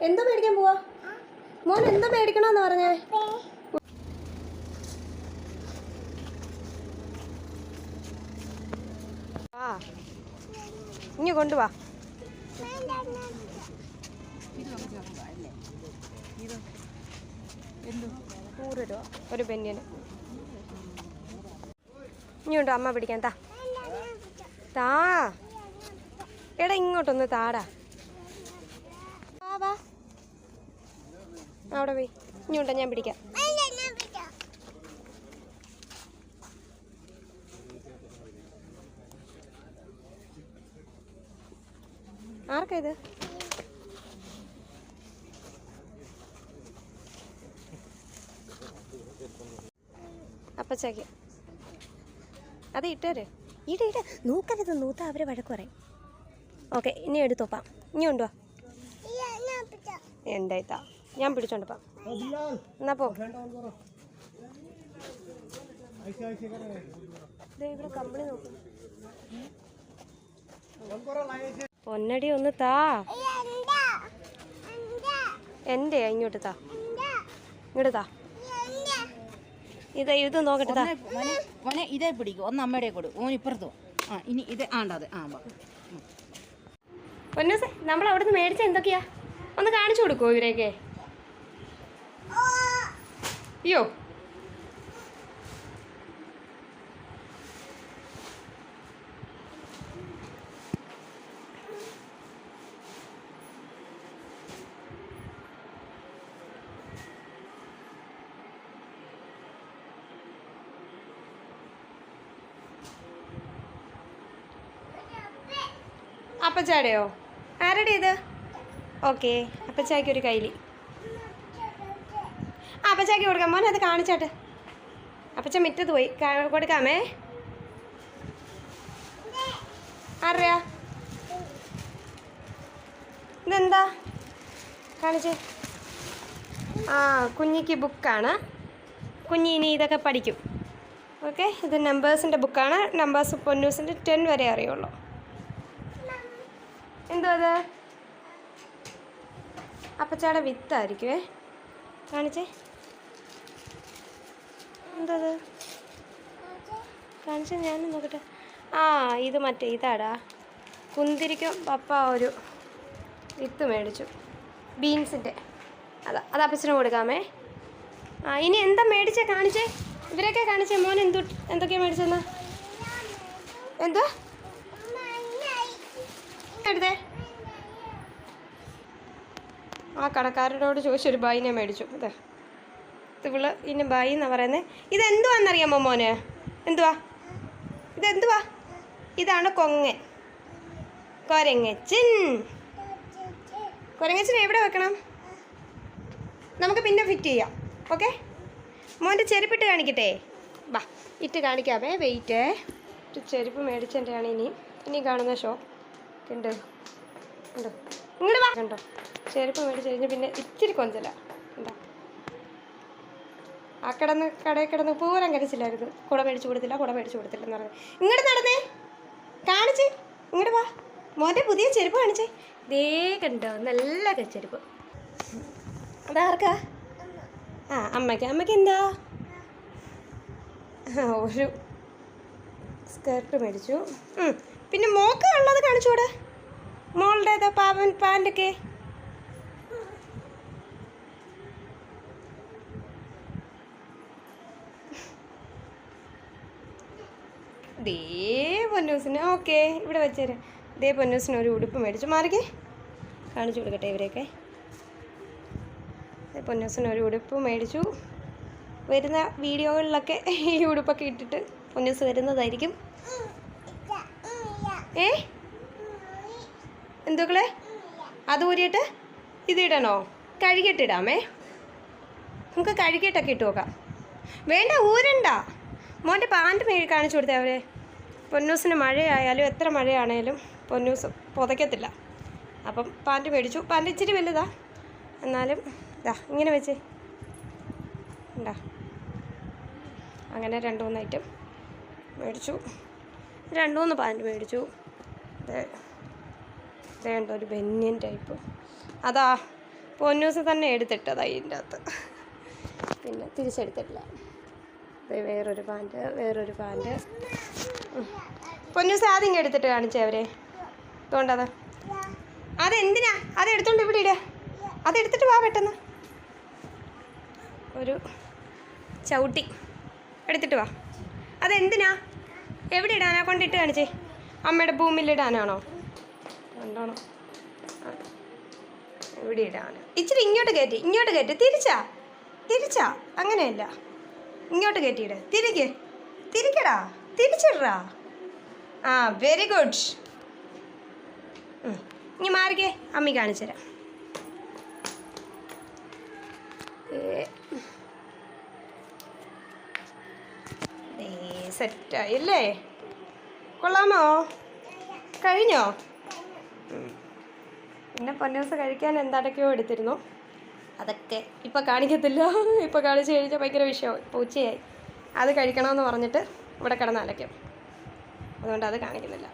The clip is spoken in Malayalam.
എന്തോ മേടിക്കാൻ പോവാ? മോൻ എന്തോ മേടിക്കണമെന്ന് പറഞ്ഞേ. ആ ഇനി കൊണ്ടുവാ. നൂറ് രൂപ ഒരു പെന്നിന് ഇനിയുണ്ടോ അമ്മ പിടിക്കാൻ. താ. താ. എടാ ഇങ്ങോട്ടൊന്ന് താടാ വാ വാ അവിടെ പോയി. ഇനിയുണ്ടോ ഞാൻ പിടിക്കാം. ആർക്കാ ഇത്? അപ്പച്ചാക്ക്. അത് ഇട്ടേര്. ഇട ഇട. നൂക്കരുത് നൂത്ത അവരെ വഴക്ക് പറയും. ഓക്കെ ഇനി എടുത്തോപ്പാം. ഇനി ഉണ്ടോ എന്തായിത്താ ഞാൻ പിടിച്ചോണ്ട് പോവാം എന്നാ പോ. പൊന്നടി ഒന്ന് താ. എന്റെ ഇങ്ങോട്ട് താ. ഇങ്ങോട്ട് താ. ഇത് ഇത് നോക്കട്ടെ താ. മോനെ ഇതേ പിടിക്കും ഒന്ന് അമ്മയുടെ കൊടു ഓൻ ഇപ്പുറത്തു ആ ഇനി ഇത് ആണ്ടത് ആ. പൊന്നൂസേ നമ്മൾ അവിടുന്ന് മേടിച്ച എന്തൊക്കെയാ? ഒന്ന് കാണിച്ചു കൊടുക്കുമോ ഇവരെയൊക്കെ? അയ്യോ അപ്പച്ചാടയോ ആരുടെ ഇത് ഓക്കെ അപ്പച്ചായ്ക്ക് ഒരു അപ്പച്ചായ്ക്ക് കൊടുക്കാം. മോനെ അത് കാണിച്ചാട്ട്. അപ്പച്ച മിറ്റത്ത് പോയി. കൊടുക്കാമേ. ആരുടെയാ ഇതെന്താ? കാണിച്ചേ. ആ കുഞ്ഞിക്ക് ബുക്കാണ്. കുഞ്ഞി ഇനി ഇതൊക്കെ പഠിക്കും. ഓക്കെ ഇത് നമ്പേഴ്സിന്റെ ബുക്കാണ്. നമ്പേഴ്സ് പൊന്നൂസിന്റെ ടെൻ വരെ അറിയുള്ളൂ. എന്തോ അത്? അപ്പച്ചാടെ വിത്തായിരിക്കുവേ. കാണിച്ചേ. എന്തോ കാണിച്ച ഞാൻ നോക്കട്ടെ. ആ ഇത് മറ്റേ ഇതാടാ. കുന്തിരിക്കും പപ്പ ഒരു വിത്ത് മേടിച്ചു. ബീൻസിന്റെ അതാ അത് അപ്പച്ചന് കൊടുക്കാമേ. ആ ഇനി എന്താ മേടിച്ചേ? കാണിച്ചേ. ഇവരൊക്കെ കാണിച്ചേ. മോൻ എന്തു എന്തൊക്കെയാ മേടിച്ചെന്നാ? എന്താ? എടുത്തേ. ആ കടക്കാരനോട് ചോദിച്ചൊരു ബൈനെ മേടിച്ചു. അതെ ഇവൾ ഇനി ബായി എന്നാ പറയുന്നത് ഇതെന്തുവാന്നറിയാമോ മോന്? എന്തുവാ? ഇതെന്തുവാ? ഇതാണ് കൊങ്ങൻ കൊരങ്ങച്ചൻ. കൊരങ്ങച്ചൻ എവിടെ വെക്കണം? നമുക്ക് പിന്നെ ഫിറ്റ് ചെയ്യാം. ഓക്കെ മോന്റെ ചെരുപ്പിട്ട് കാണിക്കട്ടെ? വാ ഇട്ട് കാണിക്കാമേ വെയിറ്റേ ചെരുപ്പ് മേടിച്ചതിന്റെയാണ് ഇനി ഇനി കാണുന്ന ഷോ ഉണ്ട് ഉണ്ട് ഇങ്ങോട്ട് വാ. ചെരുപ്പ് മേടിച്ച് കഴിഞ്ഞ് പിന്നെ ഇച്ചിരി കൊഞ്ചല. എന്താ ആ കിടന്ന് കടയിൽ കിടന്ന് പൂരം കരച്ചില്ലായിരുന്നു കുട മേടിച്ചു കൊടുത്തില്ല കുട മേടിച്ചു കൊടുത്തില്ല എന്ന് പറഞ്ഞു. ഇങ്ങോട്ട് നടന്നേ. കാണിച്ച്. ഇങ്ങോട്ട് വാ. മോന്റെ പുതിയ ചെരുപ്പ് കാണിച്ചേ. ദേ കണ്ടോ നല്ല ചെരുപ്പ്. അതാർക്കാ ആ അമ്മയ്ക്ക്. അമ്മയ്ക്ക് എന്താ? ആ, ഒരു സ്കേർട്ട് മേടിച്ചു. പിന്നെ മോക്ക് ഉള്ളത് കാണിച്ചുകൂടെ മോളുടേതാ പാവൻ പാന്റൊക്കെ? ദേ പൊന്നൂസിന്. ഓക്കെ ഇവിടെ വെച്ചേരാം. ദേ പൊന്നൂസിന് ഒരു ഉടുപ്പ് മേടിച്ചു. മാറിക്കേ. കാണിച്ചു കൊടുക്കട്ടെ ഇവരെയൊക്കെ. പൊന്നൂസിന് ഒരു ഉടുപ്പ് മേടിച്ചു. വരുന്ന വീഡിയോകളിലൊക്കെ ഈ ഉടുപ്പൊക്കെ ഇട്ടിട്ട് പൊന്നൂസ് വരുന്നതായിരിക്കും. ഏ? എന്തുക്കളെ? അത് ഊരിയിട്ട് ഇത് ഇടണോ? കഴുകിയിട്ടിടാമേ നമുക്ക് കഴുകിയിട്ടൊക്കെ ഇട്ട് നോക്കാം. വേണ്ട ഊരണ്ട. മോന്റെ മേഴി കാണിച്ചു കൊടുത്തേ അവരെ. പൊന്നൂസിന് മഴയായാലും എത്ര മഴയാണേലും പൊന്നൂസ് പുതയ്ക്കത്തില്ല. അപ്പം പാന്റ് മേടിച്ചു. പാന്റ് ഇച്ചിരി വലുതാ. എന്നാലും ഇതാ ഇങ്ങനെ വെച്ച്. ഉണ്ടാ അങ്ങനെ രണ്ട് മൂന്ന് ഐറ്റം മേടിച്ചു. രണ്ട് മൂന്ന് പാന്റ് മേടിച്ചു. ദേ വേണ്ട ഒരു ബെന്യൻ ടൈപ്പ്. അതാ പൊന്നൂസ് തന്നെ എടുത്തിട്ടത് അതിന്റെ അകത്ത് പിന്നെ തിരിച്ചെടുത്തിട്ടില്ല. വേറൊരു പാന്റ് വേറൊരു പാന്റ്. പൊന്നൂസ് ആദ്യം എടുത്തിട്ട് കാണിച്ചേ അവരെ. തോണ്ടത് അതെന്തിനാ? അത് എടുത്തോണ്ട് ഇവിടെ ഇടുക അതെടുത്തിട്ട് വാ പെട്ടെന്ന്. ഒരു ചവിട്ടി. എടുത്തിട്ട് വാ. അതെന്തിനാ? എവിടെ ഇടാനാ? കൊണ്ടിട്ട് കാണിച്ചേ. അമ്മയുടെ ഭൂമിയിൽ ഇടാനാണോ? കണ്ടോണോ. എവിടെ ഇടാണ് ഇച്ചിരി ഇങ്ങോട്ട് കയറ്റി ഇങ്ങോട്ട് കയറ്റി. തിരിച്ചാ? തിരിച്ചാ? അങ്ങനെയല്ല. ഇങ്ങോട്ട് കയറ്റിയിട് തിരിക്ക്. തിരിക്കടാ. തിരിച്ചിടറാ ആ വെരി ഗുഡ് ഇനി മാറിക്കേ. അമ്മി കാണിച്ചു തരാം. സെറ്റായില്ലേ കൊള്ളാമോ? കഴിഞ്ഞോ. പിന്നെ പൊന്നൂസ് കഴിക്കാൻ എന്താടൊക്കെയോ എടുത്തിരുന്നു. അതൊക്കെ ഇപ്പം കാണിക്കത്തില്ല. ഇപ്പം കാണിച്ച് കഴിഞ്ഞാൽ ഭയങ്കര വിഷയമായി ഇപ്പോൾ ഉച്ചയായി അത് കഴിക്കണമെന്ന് പറഞ്ഞിട്ട് ഇവിടെ കിടന്ന് അലയ്ക്കും അതുകൊണ്ട് അത് കാണിക്കുന്നില്ല.